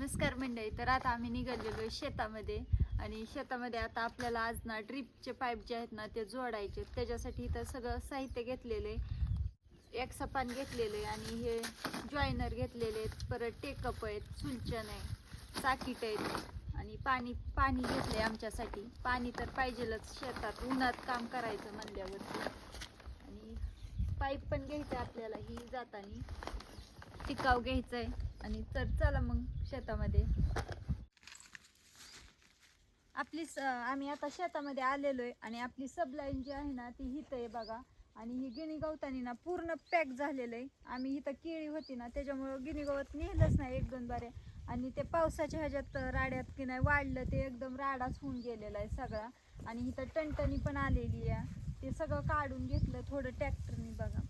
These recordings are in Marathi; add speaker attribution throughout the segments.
Speaker 1: नमस्कार मंडळी. तर आता आम्ही निघालेलो शेतामध्ये आणि शेतामध्ये आता आपल्याला आज ना ड्रीपचे पाईप जे आहेत ना ते जोडायचे त्याच्यासाठी इथं सगळं साहित्य घेतलेले एक सपान घेतलेले आणि हे जॉईनर घेतलेले आहेत. परत टेकअप आहेत सुलचन आहे साकीट आहेत आणि पाणी पाणी घेतलं आहे आमच्यासाठी. पाणी तर पाहिजेलच शेतात. उन्हात काम करायचं म्हणल्यावरती. आणि पाईप पण घ्यायचं आपल्याला. ही जाताना टिकाव घ्यायचं आहे आणि तर चला मग शेतामध्ये. आपली स आम्ही आता शेतामध्ये आलेलो आहे आणि आपली सबलाईन जी आहे ना ती हिथं आहे बघा. आणि ही गिनी गवतानी ना पूर्ण पॅक झालेलं आहे. आम्ही इथं केळी होती ना त्याच्यामुळं गिनी गवत नेलंच नाही एक दोन बारे. आणि ते पावसाच्या ह्याच्यात राड्यात की नाही वाढलं ते एकदम राडाच होऊन गेलेला आहे सगळा. आणि इथं टणटणी पण आलेली आहे. ते सगळं काढून घेतलं थोडं ट्रॅक्टरनी बघा.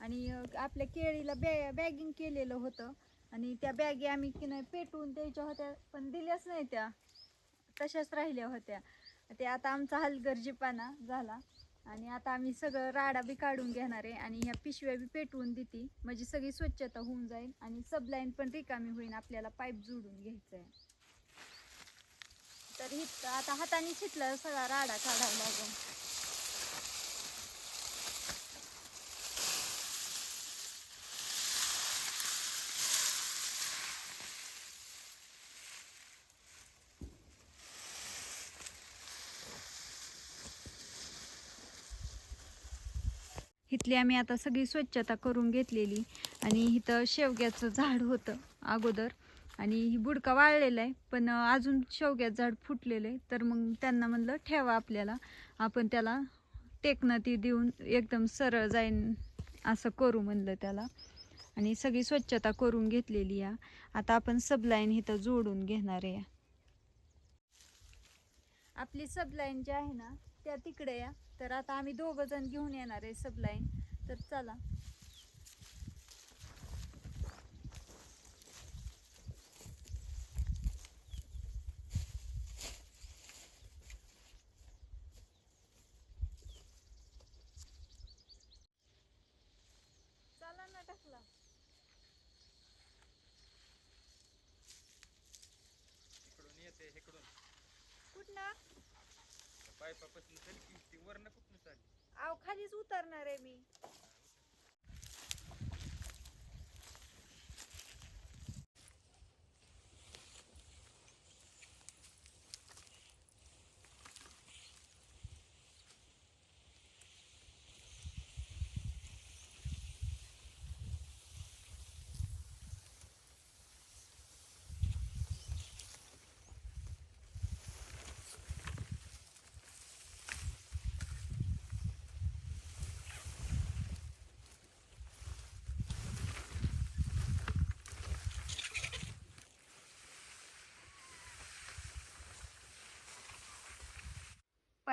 Speaker 1: आणि आपल्या केळीला बॅ बॅगिंग केलेलं होतं. आणि त्या बॅगी आम्ही की नाही पेटवून द्यायच्या होत्या पण दिल्याच नाही त्या. तशाच राहिल्या होत्या. ते आता आमचा हलगर्जीपणा झाला. आणि आता आम्ही सगळं राडा बी काढून घेणार आहे आणि ह्या पिशव्या बी पेटवून देते. म्हणजे सगळी स्वच्छता होऊन जाईल आणि सबलाईन पण रिकामी होईल आपल्याला पाईप जोडून घ्यायचं आहे तर हि आता हाताने छिटलं सगळा राडा काढावा लागून इथली आम्ही आता सगळी स्वच्छता करून घेतलेली. आणि इथं शेवग्याचं झाड होतं अगोदर. आणि ही बुडका वाळलेला आहे पण अजून शेवग्याचं झाड फुटलेलं आहे. तर मग त्यांना म्हणलं ठेवा आपल्याला. आपण त्याला टेकणं ती देऊन एकदम सरळ जाईन असं करू म्हणलं त्याला. आणि सगळी स्वच्छता करून घेतलेली या. आता आपण सबलाईन इथं जोडून घेणार आहे आपली सबलाईन जी आहे ना त्या तिकडे या. तर आता आम्ही दोघं जण घेऊन येणार आहे सबलाईन. तर चला. चला ना टाकला.
Speaker 2: इकडून येते इकडून.
Speaker 1: कुठनं?
Speaker 2: पायपापासून चल की ती वरनं कुठून चालली?
Speaker 1: अहो खालीच उतरणार आहे मी.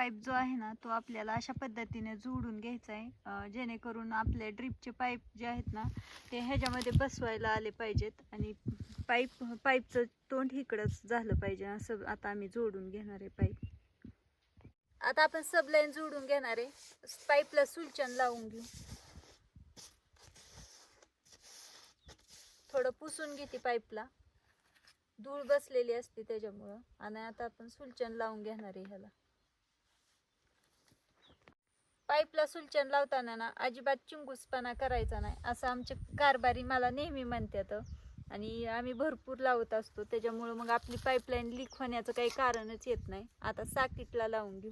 Speaker 1: पाईप जो आहे ना तो आपल्याला अशा पद्धतीने जोडून घ्यायचा आहे. जेणेकरून आपले ड्रीपचे पाईप जे आहेत ना ते ह्याच्यामध्ये बसवायला आले पाहिजेत. आणि पाईप पाईपचं तोंड इकडंच झालं पाहिजे. असं आता आम्ही जोडून घेणार आहे पाईप आता आपण सबलाईन जोडून घेणार आहे. पाईपला सुलचन लावून घेऊ. थोडं पुसून घेते पाईपला धूळ बसलेली असते त्याच्यामुळं. आणि आता आपण सुलचन लावून घेणार आहे ह्याला. पाईपला सुलचन लावताना ना अजिबात चिंगूसपणा करायचा नाही. असं आमचे कारभारी मला नेहमी म्हणतात. आणि आम्ही भरपूर लावत असतो. त्याच्यामुळं मग आपली पाईपलाईन लीक होण्याचं काही कारणच येत नाही. आता साकीटला लावून घेऊ.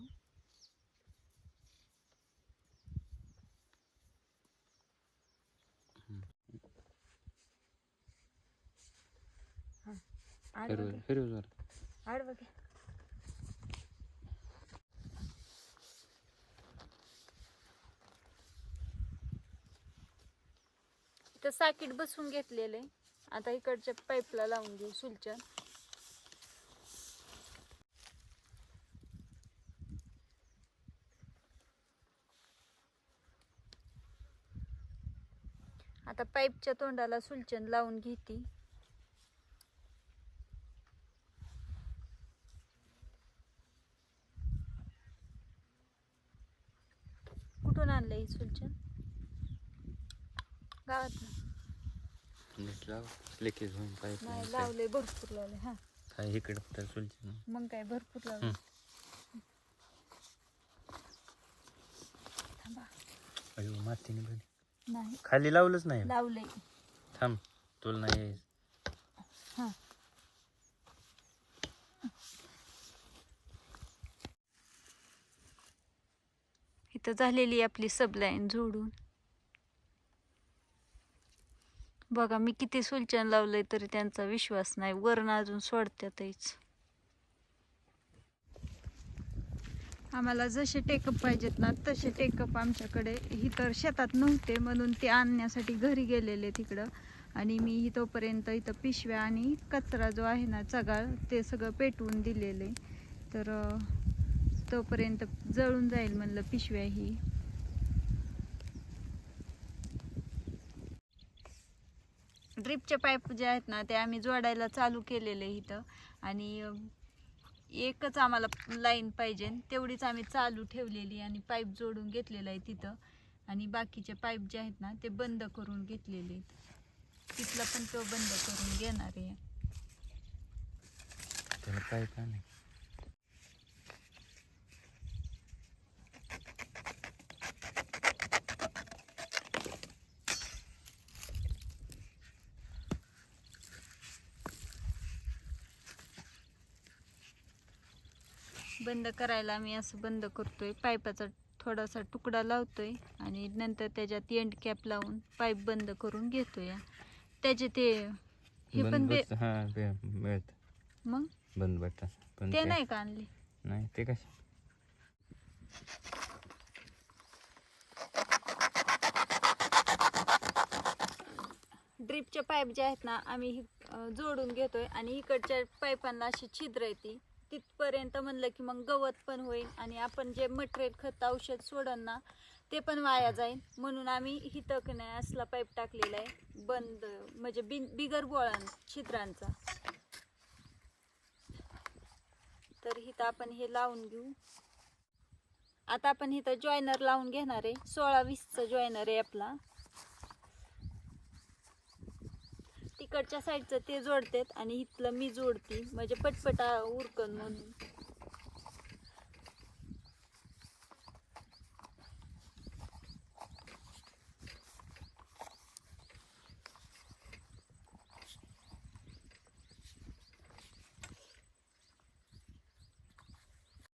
Speaker 1: घे. आडवं घे. इथं साकीट बसून घेतलेलं आहे आता इकडच्या पाईपला लावून घेऊ सुलचन आता पाईपच्या तोंडाला सुलचन लावून घेते. कुठून आणलं ही सुलचन गावात
Speaker 3: लिकेज होऊन
Speaker 1: नाही लावले भरपूर लावले हा.
Speaker 3: काय इकडं तर चुलचे
Speaker 1: मग काय भरपूर लावले. थांबा.
Speaker 3: अयो मातीने भरली
Speaker 1: नाही.
Speaker 3: खाली लावलंच नाही.
Speaker 1: लावले.
Speaker 3: थांब तुला नाही. यायचं.
Speaker 1: हा. इथं झालेली आपली सबलाईन जोडून. बघा मी किती सुलचन लावलंय तरी त्यांचा विश्वास नाही. वरण अजून सोडत्यातच आम्हाला जसे टेकअप पाहिजेत ना तसे टेकअप आमच्याकडे. ही तर शेतात नव्हते म्हणून ते आणण्यासाठी घरी गेलेले तिकडं. आणि मी ही तोपर्यंत इथं पिशव्या आणि कचरा जो आहे ना चगाळ ते सगळं पेटवून दिलेले. तर तोपर्यंत जळून जाईल म्हणलं पिशव्या ही. ड्रिपचे पाईप जे आहेत ना ते आम्ही जोडायला चालू केलेले इथं. आणि एकच आम्हाला लाईन पाहिजे तेवढीच आम्ही चालू ठेवलेली आणि पाईप जोडून घेतलेला आहे तिथं. आणि बाकीचे पाईप जे आहेत ना ते बंद करून घेतलेले आहेत. तिथला पण तो बंद करून घेणार आहे. बंद करायला आम्ही असं बंद करतोय. पाईपाचा थोडासा तुकडा लावतोय आणि नंतर त्याच्यात एंड कॅप लावून पाईप बंद करून घेतोय. त्याचे ते हे पण बे
Speaker 3: हा बे- मिळत.
Speaker 1: मग?
Speaker 3: बंद पण
Speaker 1: ते नाही का आणले?
Speaker 3: नाही ते कशा?
Speaker 1: ड्रिपचे पाईप जे आहेत ना आम्ही हि- अं, जोडून घेतोय आणि इकडच्या पाईपांना अशी छिद्र येते तिथपर्यंत म्हणलं की मग गवत पण होईल आणि आपण जे मटेरियल खत औषध सोडन ना ते पण वाया जाईल म्हणून आम्ही हिथं नाही असला पाईप टाकलेला आहे बंद म्हणजे बिन बिगर बोळण छिद्रांचा. तर हिथं आपण हे लावून घेऊ. आता आपण इथं जॉईनर लावून घेणार आहे सोळा वीसचा जॉईनर आहे आपला. इकडच्या साईडचं ते जोडतात आणि इथलं मी जोडते. म्हणजे पटपटा उरकन म्हणून.